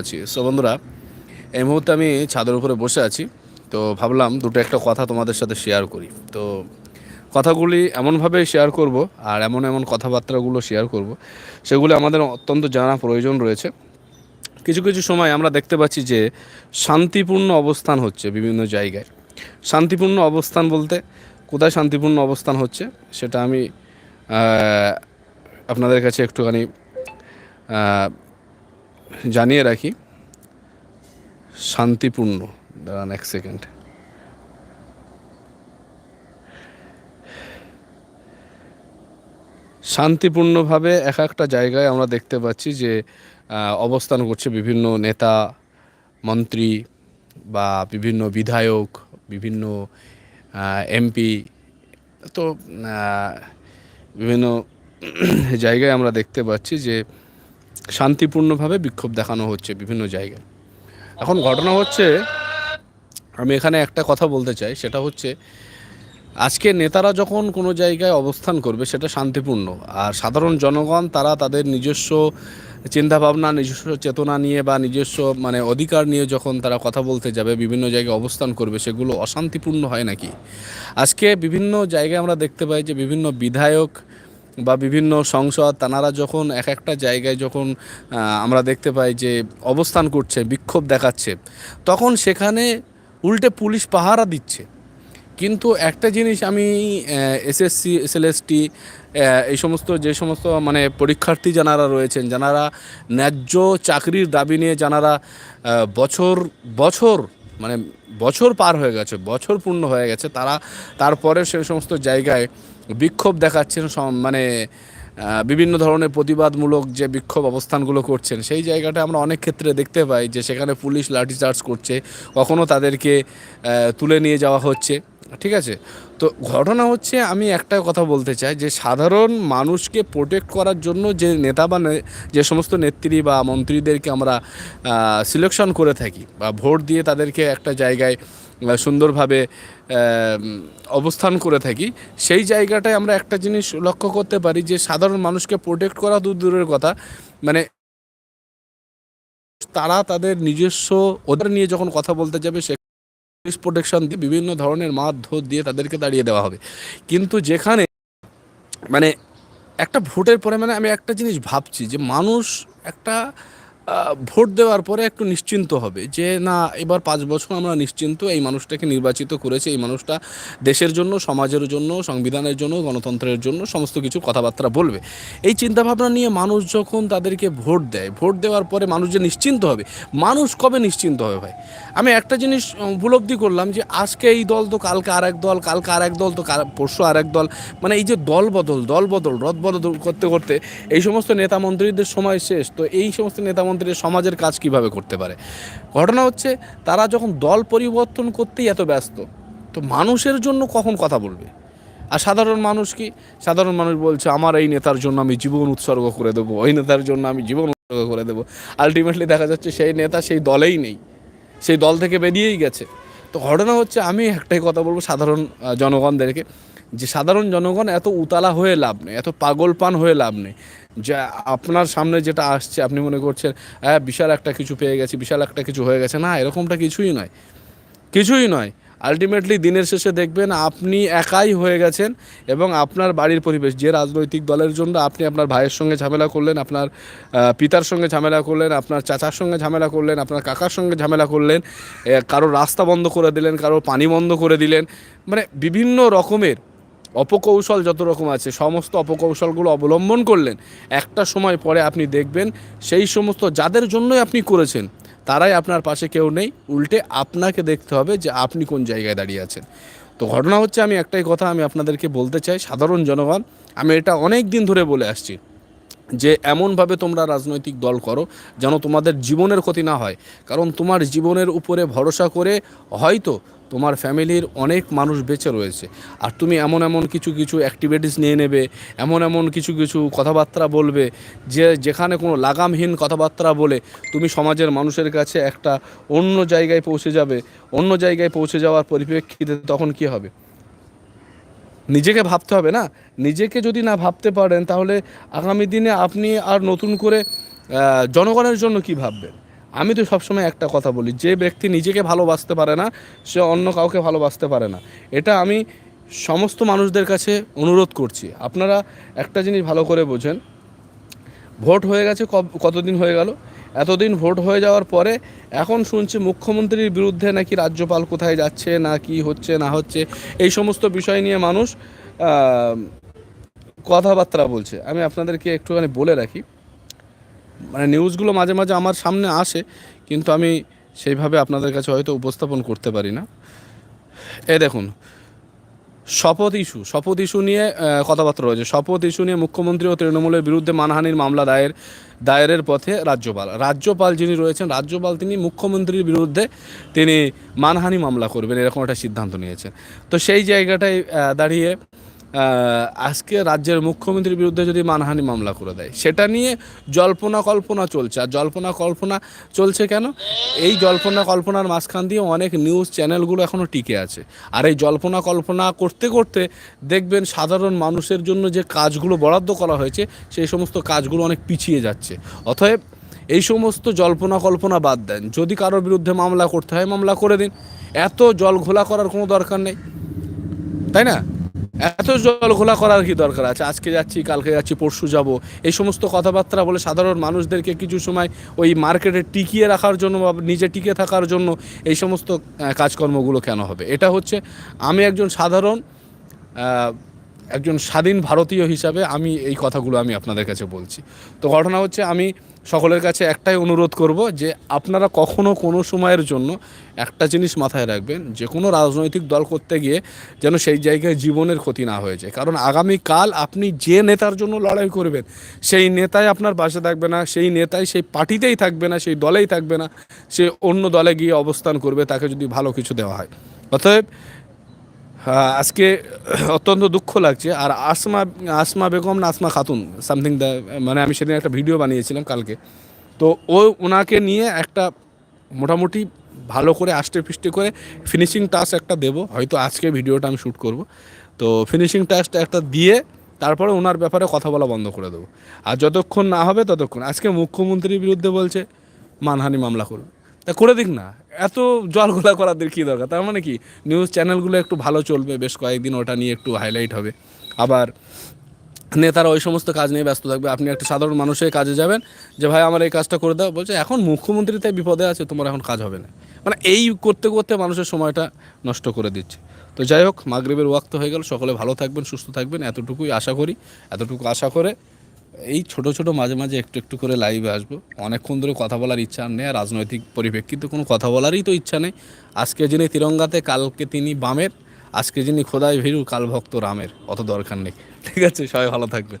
আছি। সো বন্ধুরা, এই মুহূর্তে আমি ছাদের উপরে বসে আছি। তো ভাবলাম দুটো একটা কথা তোমাদের সাথে শেয়ার করি। তো কথাগুলি এমনভাবে শেয়ার করব আর এমন এমন কথাবার্তাগুলো শেয়ার করব, সেগুলো আমাদের অত্যন্ত জানা প্রয়োজন রয়েছে। কিছু কিছু সময় আমরা দেখতে পাচ্ছি যে শান্তিপূর্ণ অবস্থান হচ্ছে বিভিন্ন জায়গায়। শান্তিপূর্ণ অবস্থান বলতে কোথায় শান্তিপূর্ণ অবস্থান হচ্ছে সেটা আমি আপনাদের কাছে একটুখানি জানিয়ে রাখি, শান্তিপূর্ণ। দাঁড়ান এক সেকেন্ড। শান্তিপূর্ণভাবে এক একটা জায়গায় আমরা দেখতে পাচ্ছি যে অবস্থান করছে বিভিন্ন নেতা, মন্ত্রী বা বিভিন্ন বিধায়ক, বিভিন্ন এমপি। তো বিভিন্ন জায়গায় আমরা দেখতে পাচ্ছি যে শান্তিপূর্ণভাবে বিক্ষোভ দেখানো হচ্ছে বিভিন্ন জায়গায়। এখন ঘটনা হচ্ছে, আমি এখানে একটা কথা বলতে চাই, সেটা হচ্ছে, আজকে নেতারা যখন কোনো জায়গায় অবস্থান করবে, সেটা শান্তিপূর্ণ। আর সাধারণ জনগণ, তারা তাদের নিজস্ব চিন্তাভাবনা, নিজস্ব চেতনা নিয়ে বা নিজস্ব মানে অধিকার নিয়ে যখন তারা কথা বলতে যাবে, বিভিন্ন জায়গায় অবস্থান করবে, সেগুলো অশান্তিপূর্ণ হয় নাকি? আজকে বিভিন্ন জায়গায় আমরা দেখতে পাই যে বিভিন্ন বিধায়ক বা বিভিন্ন সংসদ, তানারা যখন এক একটা জায়গায় যখন আমরা দেখতে পাই যে অবস্থান করছে, বিক্ষোভ দেখাচ্ছে, তখন সেখানে উল্টে পুলিশ পাহারা দিচ্ছে। কিন্তু একটা জিনিস আমি এসএসসি, এসএলএসটি এই সমস্ত, যে সমস্ত মানে পরীক্ষার্থী যারা রয়েছেন যারা ন্যায্য চাকরির দাবি নিয়ে যারা বছর বছর মানে বছর পার হয়ে গেছে, বছর পূর্ণ হয়ে গেছে, তারা তারপরে সে সমস্ত জায়গায় বিক্ষোভ দেখাচ্ছেন মানে বিভিন্ন ধরনের প্রতিবাদমূলক যে বিক্ষোভ অবস্থানগুলো করছেন, সেই জায়গাটা আমরা অনেক ক্ষেত্রে দেখতে পাই যে সেখানে পুলিশ লাঠিচার্জ করছে, কখনো তাদেরকে তুলে নিয়ে যাওয়া হচ্ছে। ঠিক আছে? তো ঘটনা হচ্ছে আমি একটা কথা বলতে চাই যে সাধারণ মানুষকে প্রোটেক্ট করার জন্য যে নেতা বা যে সমস্ত নেত্রী বা মন্ত্রীদেরকে আমরা সিলেকশন করে থাকি বা ভোট দিয়ে তাদেরকে একটা জায়গায় সুন্দরভাবে অবস্থান করে থাকি, সেই জায়গাটায় আমরা একটা জিনিস লক্ষ্য করতে পারি যে সাধারণ মানুষকে প্রোটেক্ট করা দূর দূরের কথা। মানে তারা তাদের নিজস্ব ওদের নিয়ে যখন কথা বলতে যাবে, সে পুলিশ প্রোটেকশন দিয়ে বিভিন্ন ধরনের মারধর দিয়ে তাদেরকে দাঁড়িয়ে দেওয়া হবে। কিন্তু যেখানে মানে একটা ভোটের পরে মানে আমি একটা জিনিস ভাবছি যে মানুষ একটা ভোট দেওয়ার পরে একটু নিশ্চিন্ত হবে যে, না, এবার পাঁচ বছর আমরা নিশ্চিন্ত, এই মানুষটাকে নির্বাচিত করেছে, এই মানুষটা দেশের জন্য, সমাজের জন্য, সংবিধানের জন্য, গণতন্ত্রের জন্য সমস্ত কিছু কথাবার্তা বলবে। এই চিন্তাভাবনা নিয়ে মানুষ যখন তাদেরকে ভোট দেয়, ভোট দেওয়ার পরে মানুষ যে নিশ্চিন্ত হবে, মানুষ কবে নিশ্চিন্ত হবে ভাই? আমি একটা জিনিস উপলব্ধি করলাম যে, আজকে এই দল তো কালকে আর এক দল, কালকে আর এক দল, তো পরশু আর এক দল মানে এই যে দল বদল দল বদল, রদ বদল করতে করতে এই সমস্ত নেতা মন্ত্রীদের সময় শেষ, তো এই সমস্ত নেতা মন্ত্রীর সমাজের কাজ কীভাবে করতে পারে? ঘটনা হচ্ছে, তারা যখন দল পরিবর্তন করতেই এত ব্যস্ত, তো মানুষের জন্য কখন কথা বলবে? আর সাধারণ মানুষ কি? সাধারণ মানুষ বলছে, আমার এই নেতার জন্য আমি জীবন উৎসর্গ করে দেবো, ওই নেতার জন্য আমি জীবন উৎসর্গ করে দেবো। আলটিমেটলি দেখা যাচ্ছে, সেই নেতা সেই দলেই নেই, সেই দল থেকে বেরিয়েই গেছে। তো ঘটনা হচ্ছে, আমি একটাই কথা বলব সাধারণ জনগণদেরকে। যে সাধারণ জনগণ এত উতালা হয়ে লাভ নেই, এত পাগল পান হয়ে লাভ নেই। যে আপনার সামনে যেটা আসছে, আপনি মনে করছেন হ্যাঁ বিশাল একটা কিছু পেয়ে গেছি, বিশাল একটা কিছু হয়ে গেছে। না, এরকমটা কিছুই নয়। কিছুই নয়। আলটিমেটলি দিনের শেষে দেখবেন আপনি একাই হয়ে গেছেন এবং আপনার বাড়ির পরিবেশ, যে রাজনৈতিক দলের জন্য আপনি আপনার ভাইয়ের সঙ্গে ঝামেলা করলেন, আপনার পিতার সঙ্গে ঝামেলা করলেন, আপনার চাচার সঙ্গে ঝামেলা করলেন, আপনার কাকার সঙ্গে ঝামেলা করলেন কারও রাস্তা বন্ধ করে দিলেন, কারোর পানি বন্ধ করে দিলেন মানে বিভিন্ন রকমের অপকৌশল যত রকম আছে, সমস্ত অপকৌশলগুলো অবলম্বন করলেন। একটা সময় পরে আপনি দেখবেন, সেই সমস্ত যাদের জন্যই আপনি করেছেন, তারাই আপনার পাশে কেউ নেই। উল্টে আপনাকে দেখতে হবে যে আপনি কোন জায়গায় দাঁড়িয়ে আছেন। তো ঘটনা হচ্ছে, আমি একটাই কথা আমি আপনাদেরকে বলতে চাই, সাধারণ জনগণ, আমি এটা অনেক দিন ধরে বলে আসছি যে এমনভাবে তোমরা রাজনৈতিক দল করো যেন তোমাদের জীবনের ক্ষতি না হয়। কারণ তোমার জীবনের উপরে ভরসা করে হয়তো তোমার ফ্যামিলির অনেক মানুষ বেঁচে রয়েছে। আর তুমি এমন এমন কিছু কিছু অ্যাক্টিভিটিস নিয়ে নেবে, এমন এমন কিছু কিছু কথাবার্তা বলবে, যে যেখানে কোনো লাগামহীন কথাবার্তা বলে তুমি সমাজের মানুষের কাছে একটা অন্য জায়গায় পৌঁছে যাবে। অন্য জায়গায় পৌঁছে যাওয়ার পরিপ্রেক্ষিতে তখন কি হবে? নিজেকে ভাবতে হবে না? নিজেকে যদি না ভাবতে পারেন, তাহলে আগামী দিনে আপনি আর নতুন করে জনগণের জন্য কি ভাববেন? আমি তো সবসময় একটা কথা বলি, যে ব্যক্তি নিজেকে ভালোবাসতে পারে না, সে অন্য কাউকে ভালোবাসতে পারে না। এটা আমি সমস্ত মানুষদের কাছে অনুরোধ করছি। আপনারা একটা জিনিস ভালো করে বোঝেন। ভোট হয়ে গেছে কতদিন হয়ে গেল? এতদিন ভোট হয়ে যাওয়ার পরে এখন শুনছি মুখ্যমন্ত্রীর বিরুদ্ধে নাকি রাজ্যপাল কোথায় যাচ্ছে, না কি হচ্ছে, না হচ্ছে, এই সমস্ত বিষয় নিয়ে মানুষ কথাবার্তা বলছে। আমি আপনাদেরকে একটুখানি বলে রাখি। মানে নিউজগুলো মাঝে মাঝে আমার সামনে আসে, কিন্তু আমি সেইভাবে আপনাদের কাছে হয়তো উপস্থাপন করতে পারি না। এ দেখুন, শপথ ইস্যু শপথ ইস্যু নিয়ে কথাবার্তা রয়েছে। শপথ ইস্যু নিয়ে মুখ্যমন্ত্রী ও তৃণমূলের বিরুদ্ধে মানহানির মামলা দায়ের, দায়েরের পথে রাজ্যপাল। রাজ্যপাল যিনি রয়েছেন, রাজ্যপাল তিনি মুখ্যমন্ত্রীর বিরুদ্ধে তিনি মানহানি মামলা করবেন, এরকম একটা সিদ্ধান্ত নিয়েছেন। তো সেই জায়গাটায় দাঁড়িয়ে আজকে রাজ্যের মুখ্যমন্ত্রীর বিরুদ্ধে যদি মানহানি মামলা করে দেয়, সেটা নিয়ে জল্পনা কল্পনা চলছে। আর জল্পনা কল্পনা চলছে কেন? এই জল্পনা কল্পনার মাঝখান দিয়ে অনেক নিউজ চ্যানেলগুলো এখনও টিকে আছে। আর এই জল্পনা কল্পনা করতে করতে দেখবেন সাধারণ মানুষের জন্য যে কাজগুলো বরাদ্দ করা হয়েছে, সেই সমস্ত কাজগুলো অনেক পিছিয়ে যাচ্ছে। অতএব এই সমস্ত জল্পনা কল্পনা বাদ দেন। যদি কারোর বিরুদ্ধে মামলা করতে হয়, মামলা করে দিন। এত জল ঘোলা করার কোনো দরকার নেই। তাই না? এত জল ঘোলা করার কি দরকার আছে? আজকে যাচ্ছি, কালকে যাচ্ছি, পরশু যাব। এই সমস্ত কথাবার্তা বলে সাধারণ মানুষদেরকে কিছু সময় ওই মার্কেটে টিকিয়ে রাখার জন্য বা নিজে টিকে থাকার জন্য এই সমস্ত কাজকর্মগুলো কেন হবে? এটা হচ্ছে আমি একজন সাধারণ একজন স্বাধীন ভারতীয় হিসাবে আমি এই কথাগুলো আমি আপনাদের কাছে বলছি। তো ঘটনা হচ্ছে আমি সকলের কাছে একটাই অনুরোধ করব যে আপনারা কখনো কোনো সময়ের জন্য একটা জিনিস মাথায় রাখবেন, যে কোনো রাজনৈতিক দল করতে গিয়ে যেন সেই জায়গায় জীবনের ক্ষতি না হয়ে যায়। কারণ আগামীকাল আপনি যে নেতার জন্য লড়াই করবেন, সেই নেতাই আপনার পাশে থাকবে না, সেই নেতাই সেই পার্টিতেই থাকবে না, সেই দলেই থাকবে না, সে অন্য দলে গিয়ে অবস্থান করবে, তাকে যদি ভালো কিছু দেওয়া হয়। অতএব আজকে অত্যন্ত দুঃখ লাগছে। আর আসমা আসমা বেগম না আসমা খাতুন সামথিং দ্য মানে আমি সেদিন একটা ভিডিও বানিয়েছিলাম কালকে। তো ও, ওনাকে নিয়ে একটা মোটামুটি ভালো করে আষ্টে ফিষ্টে করে ফিনিশিং টাচ একটা দেব। হয়তো আজকে ভিডিওটা আমি শ্যুট করব। তো ফিনিশিং টাচটা একটা দিয়ে তারপরে ওনার ব্যাপারে কথা বলা বন্ধ করে দেবো। আর যতক্ষণ না হবে ততক্ষণ। আজকে মুখ্যমন্ত্রীর বিরুদ্ধে বলছে, মানহানি মামলা করবে। তা করে দিক না। এত জল ঘোলা করার কী দরকার? তার মানে কি? নিউজ চ্যানেলগুলো একটু ভালো চলবে বেশ কয়েকদিন ওটা নিয়ে একটু হাইলাইট হবে। আবার নেতারা ওই সমস্ত কাজ নিয়ে ব্যস্ত থাকবে। আপনি একটা সাধারণ মানুষের কাজে যাবেন যে, ভাই, আমার এই কাজটা করে দাও। বলছে, এখন মুখ্যমন্ত্রী তাই বিপদে আছে, তোমার এখন কাজ হবে না। মানে এই করতে করতে মানুষের সময়টা নষ্ট করে দিচ্ছে। তো যাই হোক, মাগরিবের ওয়াক্ত হয়ে গেল। সকলে ভালো থাকবেন, সুস্থ থাকবেন। এতটুকুই আশা করি, এতটুকু আশা করে এই ছোট ছোট, মাঝে মাঝে একটু একটু করে লাইভে আসব। অনেকক্ষণ ধরে কথা বলার ইচ্ছা আর নেই, আর রাজনৈতিক পরিপ্রেক্ষিতে কোনো কথা বলারই তো ইচ্ছা নেই। আজকে যিনি তিরঙ্গাতে, কালকে তিনি বামের, আজকে যিনি খোদায় ভিড়ু কাল ভক্ত রামের, অত দরকার নেই। ঠিক আছে, সবাই ভালো থাকবেন।